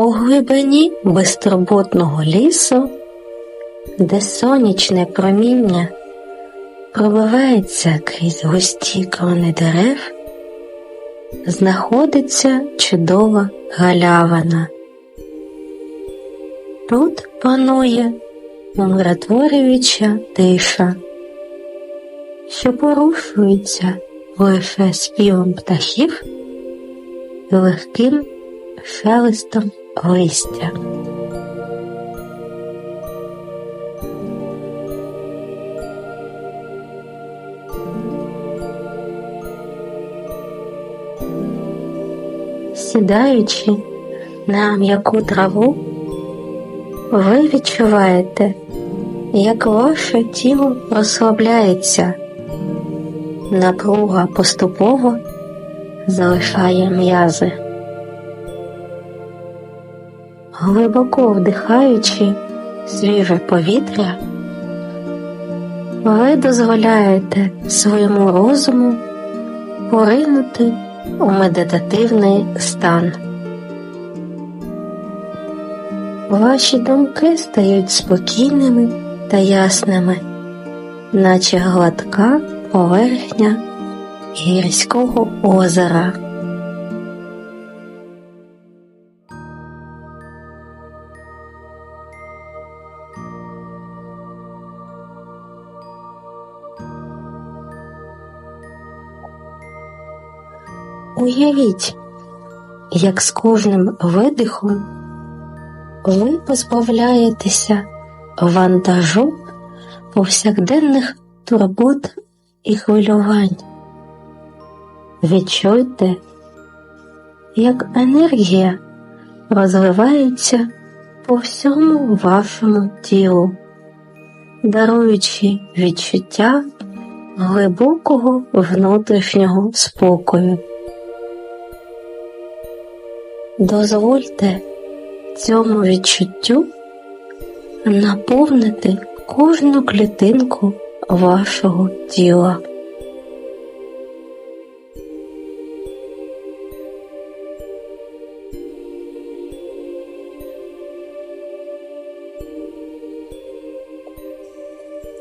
У глибині безтурботного лісу, де сонячне проміння пробивається крізь густі крони дерев, знаходиться чудова галявина. Тут панує умиротворююча тиша, що порушується лише співом птахів і легким шелестом листя. Сідаючи на м'яку траву, ви відчуваєте, як ваше тіло розслабляється, напруга поступово залишає м'язи. Глибоко вдихаючи свіже повітря, ви дозволяєте своєму розуму поринути у медитативний стан. Ваші думки стають спокійними та ясними, наче гладка поверхня гірського озера. Уявіть, як з кожним видихом ви позбавляєтеся вантажу повсякденних турбот і хвилювань. Відчуйте, як енергія розвивається по всьому вашому тілу, даруючи відчуття глибокого внутрішнього спокою. Дозвольте цьому відчуттю наповнити кожну клітинку вашого тіла.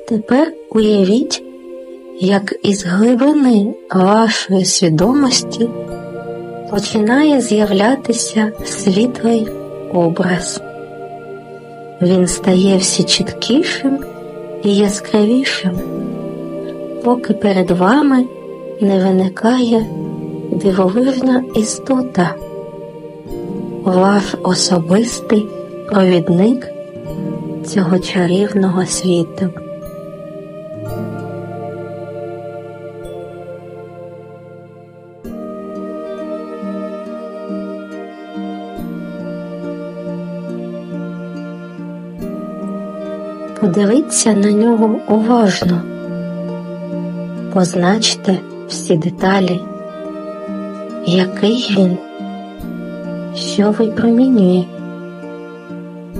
Тепер уявіть, як із глибини вашої свідомості починає з'являтися світлий образ. Він стає все чіткішим і яскравішим, поки перед вами не виникає дивовижна істота, ваш особистий провідник цього чарівного світу. Подивіться на нього уважно, позначте всі деталі, який він, що випромінює,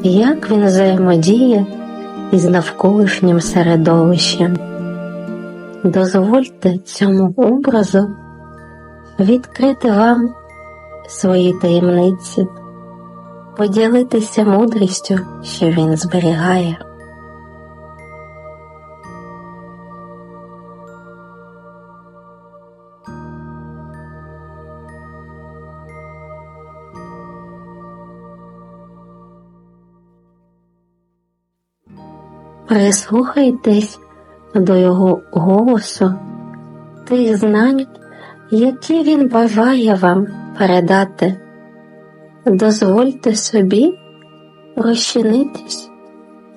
як він взаємодіє із навколишнім середовищем. Дозвольте цьому образу відкрити вам свої таємниці, поділитися мудрістю, що він зберігає. Прислухайтесь до його голосу, тих знань, які він бажає вам передати. Дозвольте собі розчинитись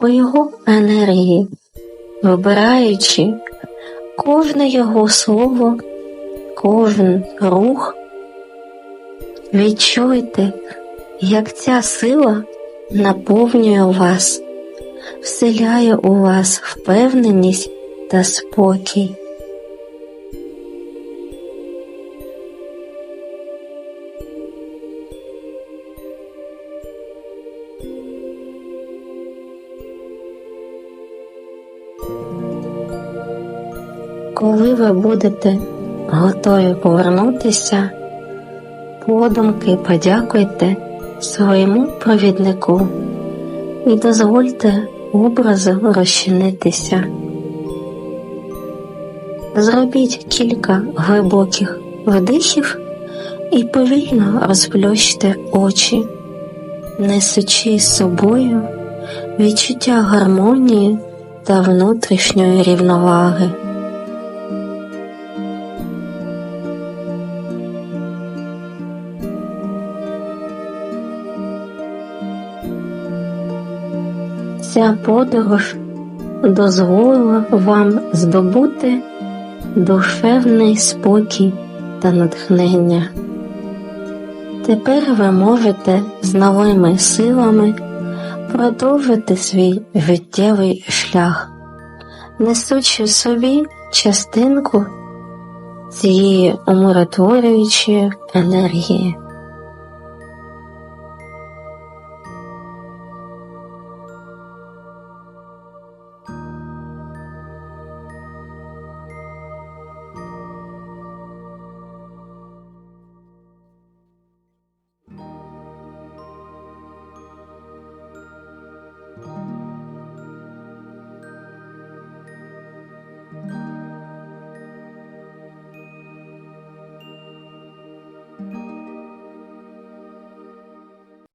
у його енергії, вибираючи кожне його слово, кожен рух. Відчуйте, як ця сила наповнює вас вселяє у вас впевненість та спокій. Коли ви будете готові повернутися, подумки подякуйте своєму провіднику і дозвольте образу розчинитися. Зробіть кілька глибоких вдихів і повільно розплющте очі, несучи з собою відчуття гармонії та внутрішньої рівноваги. Ця подорож дозволила вам здобути душевний спокій та натхнення. Тепер ви можете з новими силами продовжити свій життєвий шлях, несучи собі частинку цієї умиротворюючої енергії.